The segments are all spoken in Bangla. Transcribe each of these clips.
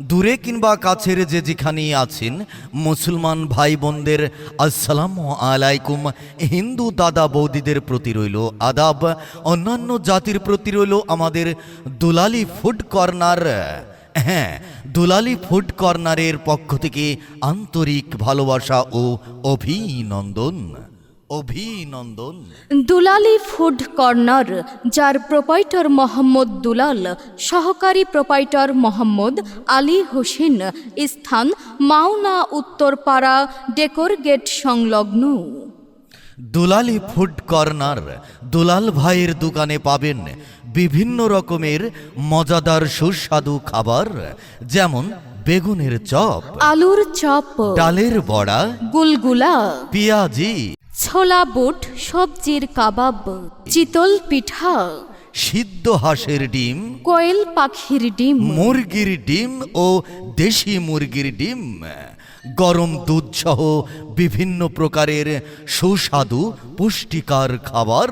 দূরে কিংবা কাছের যে যেখানেই আছেন, মুসলমান ভাই বোনদের আসসালাম আলাইকুম। হিন্দু দাদা বৌদিদের প্রতি রইল আদাব, অন্যান্য জাতির প্রতি রইল আমাদের দুলালি ফুড কর্নার। হ্যাঁ দুলালি ফুড কর্নারের পক্ষ থেকে আন্তরিক ভালোবাসা ও অভিনন্দন। অভিনন্দন। দুলালি ফুড কর্নার যার প্রোপাইটর মোহাম্মদ দুলাল সহকারী প্রোপাইটর মোহাম্মদ আলী হোসেন স্থান মাওনা উত্তরপাড়া ডেকোর গেট সংলগ্ন। দুলালি ফুড কর্নার দুলাল ভাইয়ের দোকানে পাবেন বিভিন্ন রকমের মজাদার সুস্বাদু খাবার যেমন বেগুনের চপ আলুর চপ ডালের বড়া গুলগুলা পেঁয়াজি ছোলা বুট সবজির কাবাব চিতল পিঠা সিদ্ধ হাঁসের ডিম কোয়েল পাখির ডিম মুরগির ডিম ও দেশি মুরগির ডিম। গরম দুধ সহ বিভিন্ন প্রকারের সুস্বাদু পুষ্টিকর খাবার।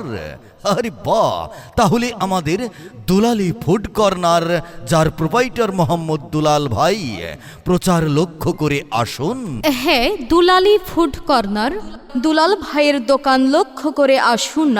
আরে বা তাহলে আমাদের দুলালি ফুড কর্নার, যার প্রোপাইটার মোহাম্মদ দুলাল ভাই, প্রচার লক্ষ্য করে আসুন। হ্যাঁ দুলালি ফুড কর্নার, দুলাল ভাইয়ের দোকান লক্ষ্য করে আসুন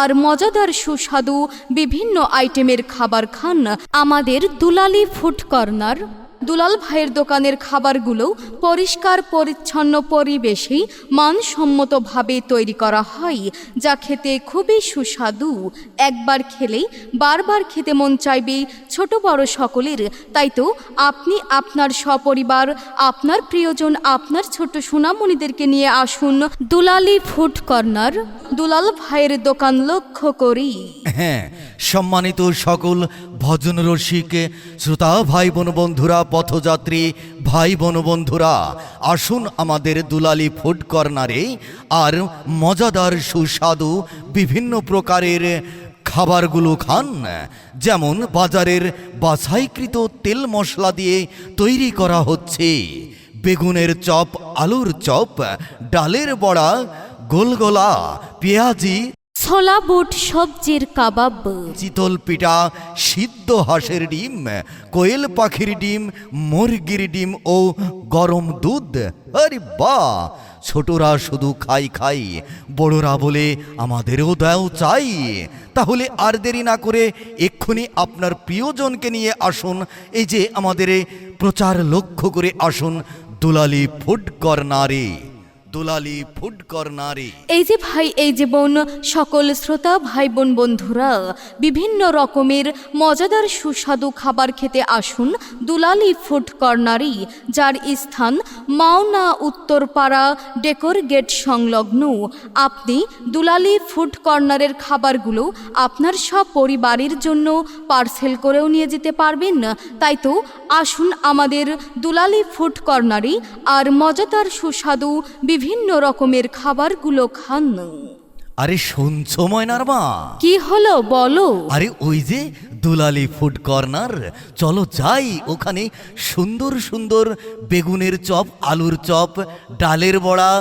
আর মজাদার সুস্বাদু বিভিন্ন আইটেমের খাবার খান আমাদের দুলালি ফুড কর্নার। দুলাল ভাইয়ের দোকানের খাবারগুলো পরিষ্কার, পরিচ্ছন্ন পরিবেশেই মানসম্মতভাবে তৈরি করা হয়, যা খেতে খুবই সুস্বাদু। একবার খেলেই বারবার খেতে মন চাইবে ছোট বড় সকলের। তাই তো আপনি আপনার সপরিবার, আপনার প্রিয়জন, আপনার ছোট সোনামণিদেরকে নিয়ে আসুন দুলালি ফুড কর্নার। দুলাল ভাইয়ের দোকান লক্ষ্য করি। হ্যাঁ সম্মানিত সকল ভজন রসিক শ্রোতা ভাই বোন বন্ধুরা, পথযাত্রী ভাই বোন বন্ধুরা, আসুন আমাদের দুলালি ফুড কর্নারে আর মজাদার সুস্বাদু বিভিন্ন প্রকারের খাবারগুলো খান। যেমন বাজারের বাছাইকৃত তেল মশলা দিয়ে তৈরি করা হচ্ছে বেগুনের চপ, আলুর চপ, ডালের বড়া, গোলগোলা, পেঁয়াজি ছোলা বুট সবজির কাবাব। চিতল পিঠা, সিদ্ধ হাঁসের ডিম, কোয়েল পাখির ডিম, মুরগির ডিম ও গরম দুধ। আরে বাহ! ছোটরা শুধু খাই খাই, বড়রা বলে আমাদেরও দাও চাই। তাহলে আর দেরি না করে এক্ষুনি আপনার প্রিয়জনকে নিয়ে আসুন, এই যে আমাদের প্রচার লক্ষ্য করে আসুন দুলালি ফুড কর্নারে। দুলালি ফুড কর্নারে এই যে ভাই, এই যে বোন, সকল শ্রোতা ভাই বোন বন্ধুরা, বিভিন্ন রকমের মজাদার সুস্বাদু খাবার খেতে আসুন দুলালি ফুড কর্নারি যার স্থান মাওনা উত্তরপাড়া ডেকোর গেট সংলগ্ন। আপনি দুলালি ফুড কর্নারের খাবারগুলো আপনার সব পরিবারের জন্য পার্সেল করেও নিয়ে যেতে পারবেন। তাই তো আসুন আমাদের দুলালি ফুড কর্নারি আর মজাদার সুস্বাদু বিভিন্ন রকমের খাবারগুলো খান আরে শুনছো ময়নার মা কি হলো বলো। আরে ওই যে দুলালি ফুড কর্নার চলো যাই ওখানে সুন্দর সুন্দর বেগুনের চপ আলুর চপ ডালের বড়া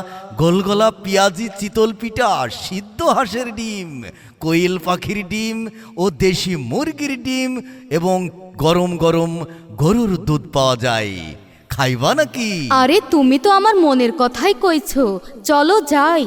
গোলগলা পেঁয়াজি চিতল পিঠা সিদ্ধ হাঁসের ডিম কোয়েল পাখির ডিম ও দেশি মুরগির ডিম এবং গরম গরম গরুর দুধ পাওয়া যায়। খাইবা নাকি? আরে তুমি তো আমার মনের কথাই কইছো। চলো যাই।